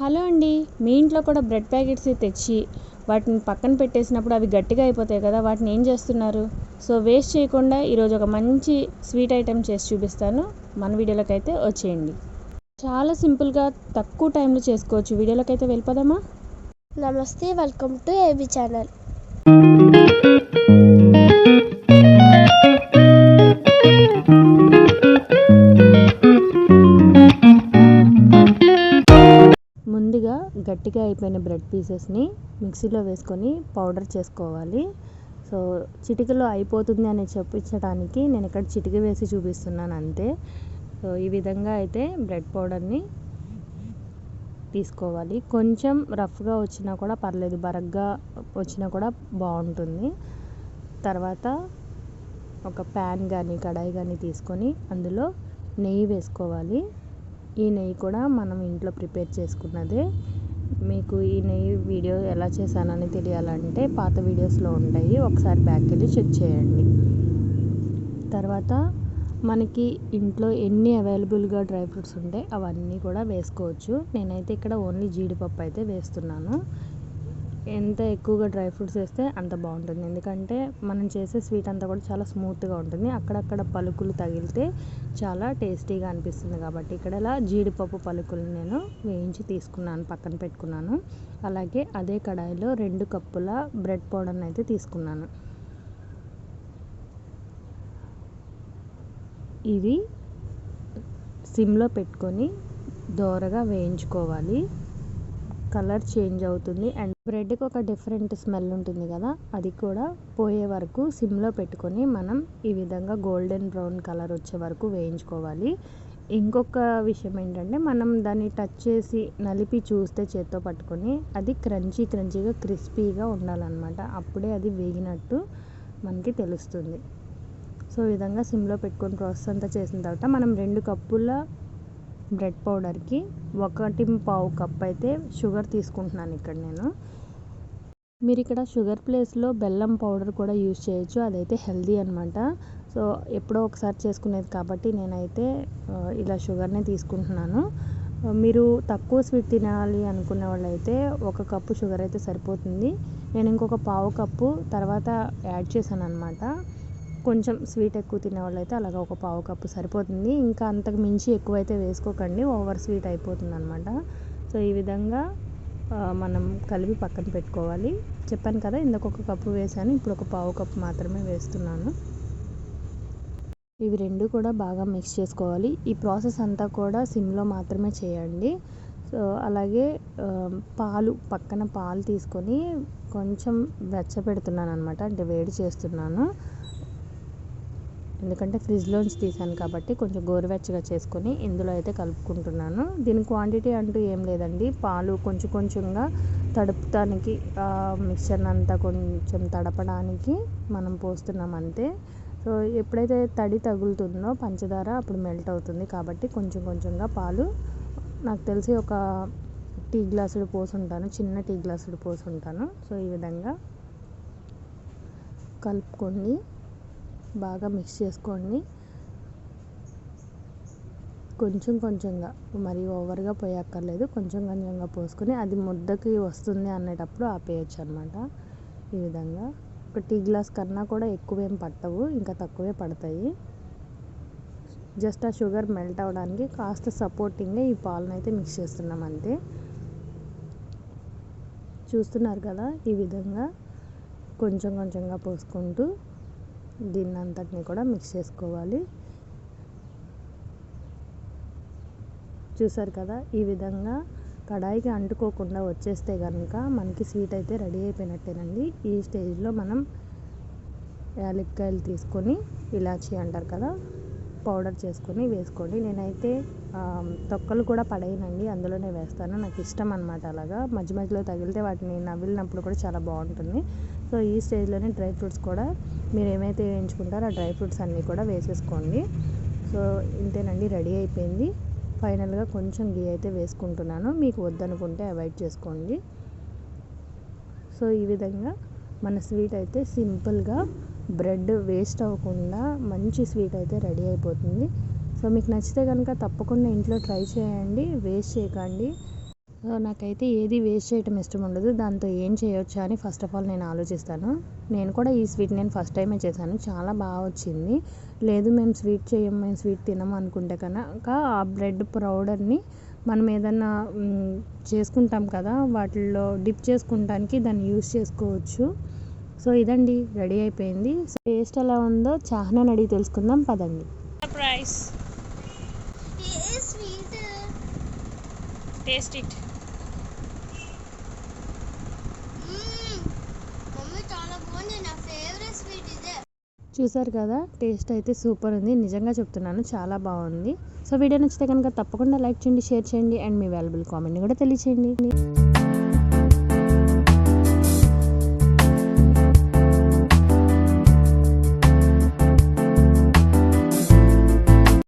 Hello అండి మీ ఇంట్లో కూడా బ్రెడ్ ప్యాకెట్స్ తెచ్చి వాటిని పక్కన పెట్టేసినప్పుడు అవి గట్టిగా అయిపోతాయి కదా వాటిని ఏం చేస్తున్నారు? సో వేస్ట్ చేయకుండా ఈరోజు ఒక మంచి స్వీట్ ఐటెం చేసి చూపిస్తాను. మన వీడియోలోకి అయితే వచ్చేయండి. చాలా సింపుల్గా తక్కువ టైంలో చేసుకోవచ్చు. వీడియోలోకి అయితే వెళ్ళిపోదామా? నమస్తే వెల్కమ్ టు ఏబీ ఛానల్. గట్టిగా అయిపోయిన బ్రెడ్ పీసెస్ని మిక్సీలో వేసుకొని పౌడర్ చేసుకోవాలి. సో చిటికలో అయిపోతుంది అని చెప్పించడానికి నేను ఇక్కడ చిటిక వేసి చూపిస్తున్నాను అంతే. సో ఈ విధంగా అయితే బ్రెడ్ పౌడర్ని తీసుకోవాలి. కొంచెం రఫ్గా వచ్చినా కూడా పర్లేదు బరగ్గా వచ్చినా కూడా బాగుంటుంది. తర్వాత ఒక ప్యాన్ కానీ కడాయి కానీ తీసుకొని అందులో నెయ్యి వేసుకోవాలి. ఈ నెయ్యి కూడా మనం ఇంట్లో ప్రిపేర్ చేసుకున్నదే. మీకు ఈ నెయ్యి వీడియో ఎలా చేశానని తెలియాలంటే పాత వీడియోస్లో ఉంటాయి. ఒకసారి బ్యాక్ వెళ్ళి చెక్ చేయండి. తర్వాత మనకి ఇంట్లో ఎన్ని అవైలబుల్గా డ్రై ఫ్రూట్స్ ఉంటాయి అవన్నీ కూడా వేసుకోవచ్చు. నేనైతే ఇక్కడ ఓన్లీ జీడిపప్పు అయితే వేస్తున్నాను. ఎంత ఎక్కువగా డ్రై ఫ్రూట్స్ వేస్తే అంత బాగుంటుంది. ఎందుకంటే మనం చేసే స్వీట్ అంతా కూడా చాలా స్మూత్గా ఉంటుంది. అక్కడక్కడ పలుకులు తగిలితే చాలా టేస్టీగా అనిపిస్తుంది కాబట్టి ఇక్కడ ఇలా జీడిపప్పు పలుకులు నేను వేయించి తీసుకున్నాను పక్కన పెట్టుకున్నాను. అలాగే అదే కడాయిలో రెండు కప్పుల బ్రెడ్ పౌడర్ని అయితే తీసుకున్నాను. ఇవి సిమ్లో పెట్టుకొని దోరగా వేయించుకోవాలి. కలర్ చేంజ్ అవుతుంది. అండ్ బ్రెడ్కి ఒక డిఫరెంట్ స్మెల్ ఉంటుంది కదా అది కూడా పోయే వరకు సిమ్లో పెట్టుకొని మనం ఈ విధంగా గోల్డెన్ బ్రౌన్ కలర్ వచ్చే వరకు వేయించుకోవాలి. ఇంకొక విషయం ఏంటంటే మనం దాన్ని టచ్ చేసి నలిపి చూస్తే చేత్తో పట్టుకొని అది క్రంచీ క్రంచీగా క్రిస్పీగా ఉండాలన్నమాట. అప్పుడే అది వేగినట్టు మనకి తెలుస్తుంది. సో ఈ విధంగా సిమ్లో పెట్టుకొని ప్రాసెస్ అంతా చేసిన తర్వాత మనం రెండు కప్పుల బ్రెడ్ పౌడర్కి ఒకటి పావు కప్ అయితే షుగర్ తీసుకుంటున్నాను ఇక్కడ నేను. మీరు ఇక్కడ షుగర్ ప్లేస్లో బెల్లం పౌడర్ కూడా యూజ్ చేయొచ్చు అదైతే హెల్దీ అనమాట సో ఎప్పుడో ఒకసారి చేసుకునేది కాబట్టి నేనైతే ఇలా షుగర్నే తీసుకుంటున్నాను. మీరు తక్కువ స్వీట్ తినాలి అనుకునే వాళ్ళైతే ఒక కప్పు షుగర్ అయితే సరిపోతుంది. నేను ఇంకొక పావు కప్పు తర్వాత యాడ్ చేశాను అనమాట కొంచెం స్వీట్ ఎక్కువ తినే వాళ్ళైతే అలాగ ఒక పావు కప్పు సరిపోతుంది. ఇంకా అంతకు మించి ఎక్కువైతే వేసుకోకండి. ఓవర్ స్వీట్ అయిపోతుంది అనమాట సో ఈ విధంగా మనం కలిపి పక్కన పెట్టుకోవాలి. చెప్పాను కదా ఇందాక ఒక కప్పు వేసాను ఇప్పుడు ఒక పావు కప్పు మాత్రమే వేస్తున్నాను. ఇవి రెండు కూడా బాగా మిక్స్ చేసుకోవాలి. ఈ ప్రాసెస్ అంతా కూడా సిమ్లో మాత్రమే చేయండి. సో అలాగే పాలు పక్కన పాలు తీసుకొని కొంచెం వెచ్చపెడుతున్నాను అనమాట అంటే వేడి చేస్తున్నాను. ఎందుకంటే ఫ్రిడ్జ్లోంచి తీసాను కాబట్టి కొంచెం గోరువెచ్చగా చేసుకొని ఇందులో అయితే కలుపుకుంటున్నాను. దీని క్వాంటిటీ అంటూ ఏం లేదండి. పాలు కొంచెం కొంచెంగా తడుపుతానికి మిక్చర్ అంతా కొంచెం తడపడానికి మనం పోస్తున్నాం అంతే. సో ఎప్పుడైతే తడి తగులుతుందో పంచదార అప్పుడు మెల్ట్ అవుతుంది కాబట్టి కొంచెం కొంచెంగా పాలు. నాకు తెలిసి ఒక టీ గ్లాసుడు పోసుంటాను చిన్న టీ గ్లాసుడు పోసుంటాను. సో ఈ విధంగా కలుపుకొని బాగా మిక్స్ చేసుకోండి కొంచెం కొంచెంగా మరి ఓవర్గా పోయక్కర్లేదు. కొంచెం కొంచెంగా పోసుకొని అది ముద్దకి వస్తుంది అనేటప్పుడు ఆపేయచ్చు అనమాట ఈ విధంగా. ఒక టీ గ్లాస్ కన్నా కూడా ఎక్కువేం పట్టవు ఇంకా తక్కువే పడతాయి. జస్ట్ ఆ షుగర్ మెల్ట్ అవ్వడానికి కాస్త సపోర్టింగ్గా ఈ పాలను అయితే మిక్స్ చేస్తున్నాం అంతే. చూస్తున్నారు కదా ఈ విధంగా కొంచెం కొంచెంగా పోసుకుంటూ దీన్ని అంతటిని కూడా మిక్స్ చేసుకోవాలి. చూసారు కదా ఈ విధంగా కడాయికి అంటుకోకుండా వచ్చేస్తే కనుక మనకి స్వీట్ అయితే రెడీ అయిపోయినట్టేనండి. ఈ స్టేజ్లో మనం యాలక్కాయలు తీసుకొని ఇలాచి అంటారు కదా పౌడర్ చేసుకొని వేసుకోండి. నేనైతే తొక్కలు కూడా పడేయనండి అందులోనే వేస్తాను. నాకు ఇష్టం అనమాట అలాగా. మధ్య మధ్యలో తగిలితే వాటిని నవ్విలినప్పుడు కూడా చాలా బాగుంటుంది. సో ఈ స్టేజ్లోనే డ్రై ఫ్రూట్స్ కూడా మీరు ఏమైతే వేయించుకుంటారో ఆ డ్రై ఫ్రూట్స్ అన్నీ కూడా వేసేసుకోండి. సో ఇంతేనండి రెడీ అయిపోయింది. ఫైనల్గా కొంచెం గీ అయితే వేసుకుంటున్నాను. మీకు వద్దనుకుంటే అవాయిడ్ చేసుకోండి. సో ఈ విధంగా మన స్వీట్ అయితే సింపుల్గా బ్రెడ్ వేస్ట్ అవ్వకుండా మంచి స్వీట్ అయితే రెడీ అయిపోతుంది. సో మీకు నచ్చితే కనుక తప్పకుండా ఇంట్లో ట్రై చేయండి వేస్ట్ చేయకండి. సో నాకైతే ఏది వేస్ట్ చేయటం ఇష్టం ఉండదు. దాంతో ఏం చేయొచ్చా అని ఫస్ట్ ఆఫ్ ఆల్ నేను ఆలోచిస్తాను. నేను కూడా ఈ స్వీట్ నేను ఫస్ట్ టైమే చేశాను. చాలా బాగా వచ్చింది. లేదు మేము స్వీట్ చేయం మేము స్వీట్ తినము అనుకుంటే కనుక ఆ బ్రెడ్ పౌడర్ని మనం ఏదన్నా చేసుకుంటాం కదా వాటిల్లో డిప్ చేసుకుంటానికి దాన్ని యూస్ చేసుకోవచ్చు. సో ఇదండి రెడీ అయిపోయింది. సో టేస్ట్ ఎలా ఉందో చాహ్నా అడిగి తెలుసుకుందాం పదండి. Price sweet taste it mummy చాలా బాగుంది నా ఫేవరెట్ స్వీట్ ఇదే చూసారు కదా టేస్ట్ అయితే సూపర్ ఉంది. నిజంగా చెప్తున్నాను చాలా బాగుంది. సో వీడియో నచ్చితే కనుక తప్పకుండా లైక్ చేయండి షేర్ చేయండి అండ్ మీ వాల్యుబుల్ కామెంట్ని కూడా తెలియచేయండి.